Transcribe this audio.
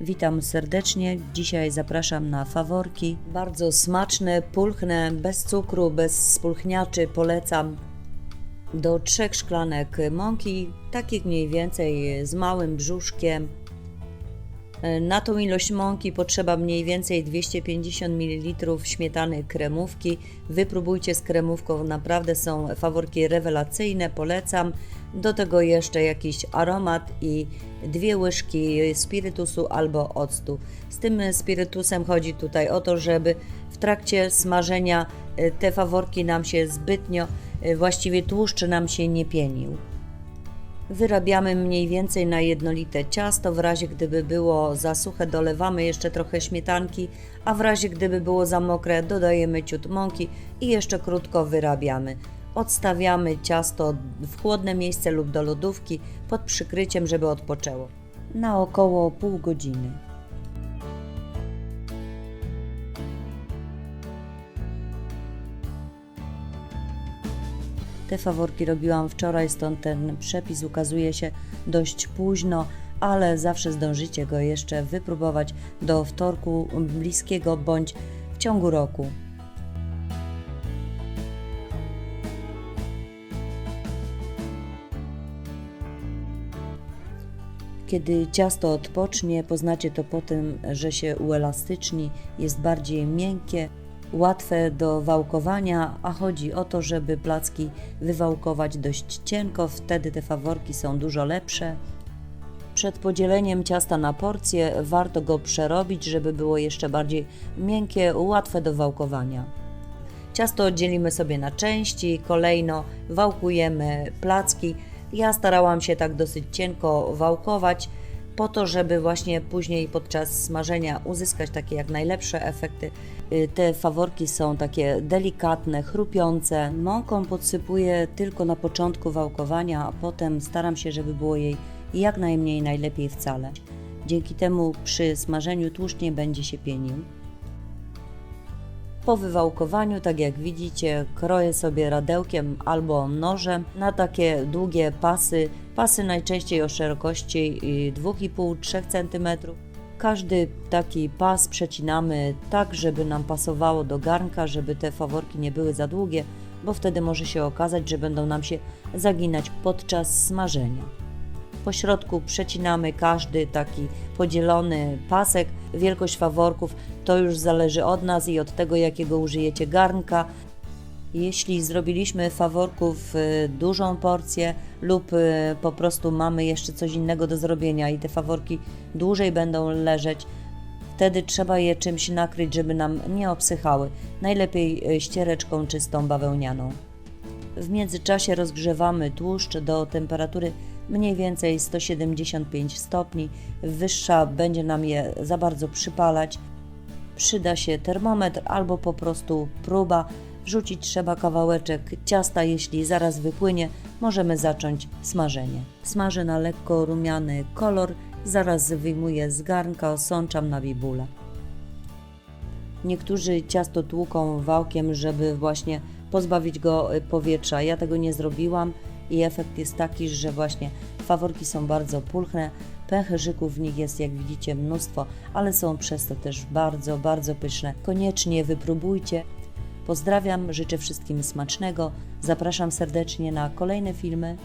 Witam serdecznie. Dzisiaj zapraszam na faworki. Bardzo smaczne, pulchne, bez cukru, bez spulchniaczy. Polecam do trzech szklanek mąki, takich mniej więcej z małym brzuszkiem. Na tą ilość mąki potrzeba mniej więcej 250 ml śmietany kremówki. Wypróbujcie z kremówką, naprawdę są faworki rewelacyjne, polecam. Do tego jeszcze jakiś aromat i dwie łyżki spirytusu albo octu. Z tym spirytusem chodzi tutaj o to, żeby w trakcie smażenia e, te faworki nam się zbytnio, e, właściwie tłuszcz nam się nie pienił. Wyrabiamy mniej więcej na jednolite ciasto. W razie gdyby było za suche, dolewamy jeszcze trochę śmietanki, a w razie gdyby było za mokre, dodajemy ciut mąki i jeszcze krótko wyrabiamy. Odstawiamy ciasto w chłodne miejsce lub do lodówki pod przykryciem, żeby odpoczęło. Na około pół godziny. Te faworki robiłam wczoraj, stąd ten przepis ukazuje się dość późno, ale zawsze zdążycie go jeszcze wypróbować do wtorku bliskiego bądź w ciągu roku. Kiedy ciasto odpocznie, poznacie to po tym, że się uelastyczni, jest bardziej miękkie, łatwe do wałkowania, a chodzi o to, żeby placki wywałkować dość cienko, wtedy te faworki są dużo lepsze. Przed podzieleniem ciasta na porcje warto go przerobić, żeby było jeszcze bardziej miękkie, łatwe do wałkowania. Ciasto oddzielimy sobie na części, kolejno wałkujemy placki. Ja starałam się tak dosyć cienko wałkować, po to, żeby właśnie później podczas smażenia uzyskać takie jak najlepsze efekty. Y, Te faworki są takie delikatne, chrupiące. Mąką podsypuję tylko na początku wałkowania, a potem staram się, żeby było jej jak najmniej, najlepiej wcale. Dzięki temu przy smażeniu tłuszcz nie będzie się pienił. Po wywałkowaniu, tak jak widzicie, kroję sobie radełkiem albo nożem na takie długie pasy. Pasy najczęściej o szerokości y, 2,5-3 cm. Każdy taki pas przecinamy tak, żeby nam pasowało do garnka, żeby te faworki nie były za długie, bo wtedy może się okazać, że będą nam się zaginać podczas smażenia. Po środku przecinamy każdy taki podzielony pasek. Wielkość faworków to już zależy od nas i od tego, jakiego użyjecie garnka. Jeśli zrobiliśmy faworków y, dużą porcję lub y, po prostu mamy jeszcze coś innego do zrobienia i te faworki dłużej będą leżeć, wtedy trzeba je czymś nakryć, żeby nam nie obsychały. Najlepiej y, ściereczką czystą bawełnianą. W międzyczasie rozgrzewamy tłuszcz do temperatury mniej więcej 175 stopni. Wyższa będzie nam je za bardzo przypalać. Przyda się termometr albo po prostu próba. Wrzucić trzeba kawałeczek ciasta, jeśli zaraz wypłynie, możemy zacząć smażenie. Smażę na lekko rumiany kolor, zaraz wyjmuję z garnka, osączam na bibule. Niektórzy ciasto tłuką wałkiem, żeby właśnie pozbawić go powietrza. Ja tego nie zrobiłam i efekt jest taki, że właśnie faworki są bardzo pulchne, pęcherzyków w nich jest jak widzicie mnóstwo, ale są przez to też bardzo, bardzo pyszne. Koniecznie wypróbujcie. Pozdrawiam, życzę wszystkim smacznego. Zapraszam serdecznie na kolejne filmy.